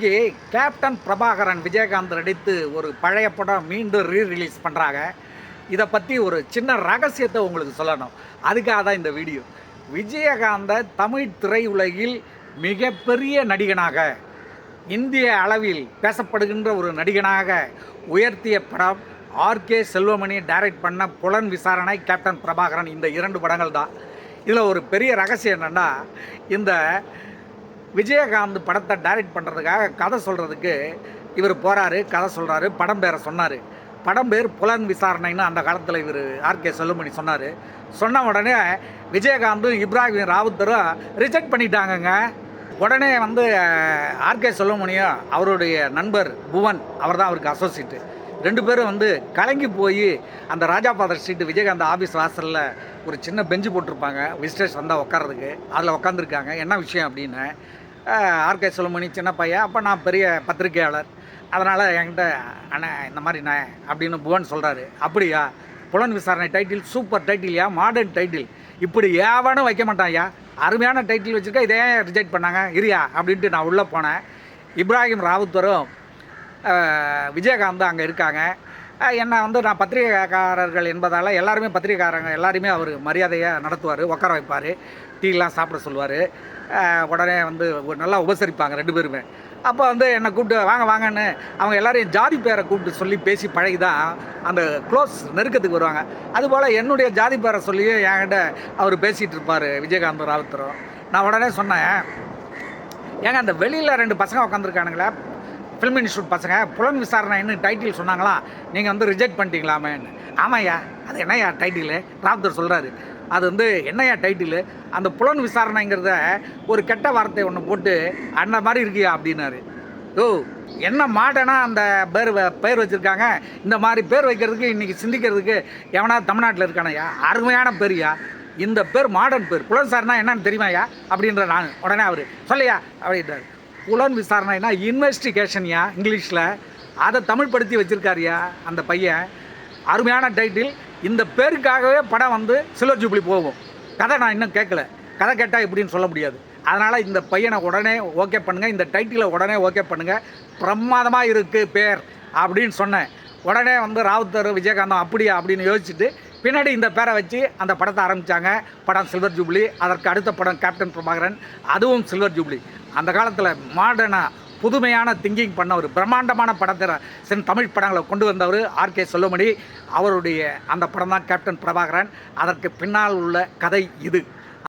Captain Prabhakaran Vijayakanth நடித்து ஒரு பழைய படம் மீண்டும் ரீ ரிலீஸ் பண்ணுறாங்க இதை பற்றி ஒரு சின்ன ரகசியத்தை உங்களுக்கு சொல்லணும். அதுக்காக தான் இந்த வீடியோ விஜயகாந்தை தமிழ் திரையுலகில் மிகப்பெரிய நடிகனாக இந்திய அளவில் பேசப்படுகின்ற ஒரு நடிகனாக உயர்த்திய படம் ஆர்கே செல்வமணி டைரக்ட் பண்ண புலன் விசாரணை கேப்டன் பிரபாகரன் இந்த இரண்டு படங்கள் தான். இதில் ஒரு பெரிய ரகசியம் என்னென்னா இந்த விஜயகாந்த் படத்தை டைரக்ட் பண்ணுறதுக்காக கதை சொல்கிறதுக்கு இவர் போகிறாரு கதை சொல்கிறாரு படம் பேரை சொன்னார். படம் பேர் புலன் விசாரணைன்னு அந்த காலத்தில் இவர் ஆர்கே செல்லுமணி சொன்னார். சொன்ன உடனே விஜயகாந்தும் இப்ராஹிம் ராவுத்தரும் ரிஜெக்ட் பண்ணிட்டாங்கங்க. உடனே வந்து ஆர்கே செல்லுமணியும் அவருடைய நண்பர் புவன் அவர் தான் அவருக்கு அசோசியேட்டு ரெண்டு பேரும் வந்து கலங்கி போய் அந்த Raja father street Vijayakanth office வாசலில் ஒரு சின்ன பெஞ்சு போட்டிருப்பாங்க. விசிட்டர்ஸ் வந்தால் உட்கார்றதுக்கு அதில் உட்காந்துருக்காங்க என்ன விஷயம் அப்படின்னு ஆர்கே செல்வமணி சின்ன பையன். அப்போ நான் பெரிய பத்திரிகையாளர். அதனால் என்கிட்ட அண்ணே இந்த மாதிரி நான் அப்படின்னு புவன் சொல்கிறாரு அப்படியா? புலன் விசாரணை டைட்டில் சூப்பர் டைட்டில்யா மாடர்ன் டைட்டில் இப்படி ஏவானும் வைக்க மாட்டான்யா அருமையான டைட்டில் வச்சுருக்கா இதே ரிஜெக்ட் பண்ணாங்க. இரியா? அப்படின்ட்டு நான் உள்ளே போனேன். இப்ராஹிம் ராவுத்தரும் விஜயகாந்த் அங்கே இருக்காங்க. என்னை வந்து நான் பத்திரிகைக்காரர்கள் என்பதால் எல்லாருமே பத்திரிகைக்காரங்க எல்லாருமே அவர் மரியாதையாக நடத்துவார் உட்கார வைப்பார் டீலாம் சாப்பிட சொல்லுவார். உடனே வந்து நல்லா உபசரிப்பாங்க ரெண்டு பேருமே. அப்போ வந்து என்னை கூப்பிட்டு வாங்க வாங்கன்னு அவங்க எல்லாரையும் ஜாதி பேரை கூப்பிட்டு சொல்லி பேசி பழகி தான் அந்த க்ளோஸ் நெருக்கத்துக்கு வருவாங்க. அதுபோல் என்னுடைய ஜாதி பேரை சொல்லி என்கிட்ட அவர் பேசிகிட்டு இருப்பார் விஜயகாந்த் ராவுத்தரும் நான் உடனே சொன்னேன் ஏங்க அந்த வெளியில் ரெண்டு பசங்க உட்காந்துருக்கானுங்களே ஃபிலிம் இன்ஸ்டியூட் பசங்க புலன் விசாரணைன்னு டைட்டில் சொன்னாங்களா? நீங்கள் வந்து ரிஜெக்ட் பண்ணிட்டீங்களாமேன்னு. ஆமாய்யா அது என்னய்யா டைட்டிலு ராவுத்தர் சொல்கிறாரு அது வந்து என்னய்யா டைட்டிலு அந்த புலன் விசாரணைங்கிறத ஒரு கெட்ட வார்த்தை ஒன்று போட்டு அந்த மாதிரி இருக்கியா அப்படின்னாரு. ஓ என்ன மாடனா அந்த பேர் வ- பேர் வச்சுருக்காங்க? இந்த மாதிரி பேர் வைக்கிறதுக்கு இன்றைக்கி சிந்திக்கிறதுக்கு எவனா தமிழ்நாட்டில் இருக்கானையா? அருமையான பேர்யா இந்த பேர் மாடர்ன் பேர். புலன் சார்னா என்னன்னு தெரியுமாயா அப்படின்ற நான் உடனே அவர் சொல்லையா அப்படின்றார். புலன் விசாரணைனா இன்வெஸ்டிகேஷன்யா இங்கிலீஷில். அதை தமிழ் படுத்தி வச்சுருக்காருயா அந்த பையன்? அருமையான டைட்டில் இந்த பேருக்காகவே படம் வந்து சில்வர் ஜூப்ளி போகும். கதை நான் இன்னும் கேட்கல. கதை கேட்டால் எப்படின்னு சொல்ல முடியாது. அதனால் இந்த பையனை உடனே ஓகே பண்ணுங்கள் இந்த டைட்டிலை உடனே ஓகே பண்ணுங்கள் பிரமாதமாக இருக்குது பேர் அப்படின்னு சொன்னேன். உடனே வந்து ராவுத்தர் விஜயகாந்தம் அப்படியா அப்படின்னு யோசிச்சுட்டு பின்னாடி இந்த பேரை வச்சு அந்த படத்தை ஆரம்பித்தாங்க படம் சில்வர் ஜூப்ளி அதற்கு அடுத்த படம் கேப்டன் பிரபாகரன் அதுவும் சில்வர் ஜூப்ளி அந்த காலத்தில் மாடர்னாக புதுமையான திங்கிங் பண்ண ஒரு பிரம்மாண்டமான படத்தை சென் தமிழ் படங்களை கொண்டு வந்தவர் ஆர்கே செல்வமணி. அவருடைய அந்த படம் தான் கேப்டன் பிரபாகரன் அதற்கு பின்னால் உள்ள கதை இது.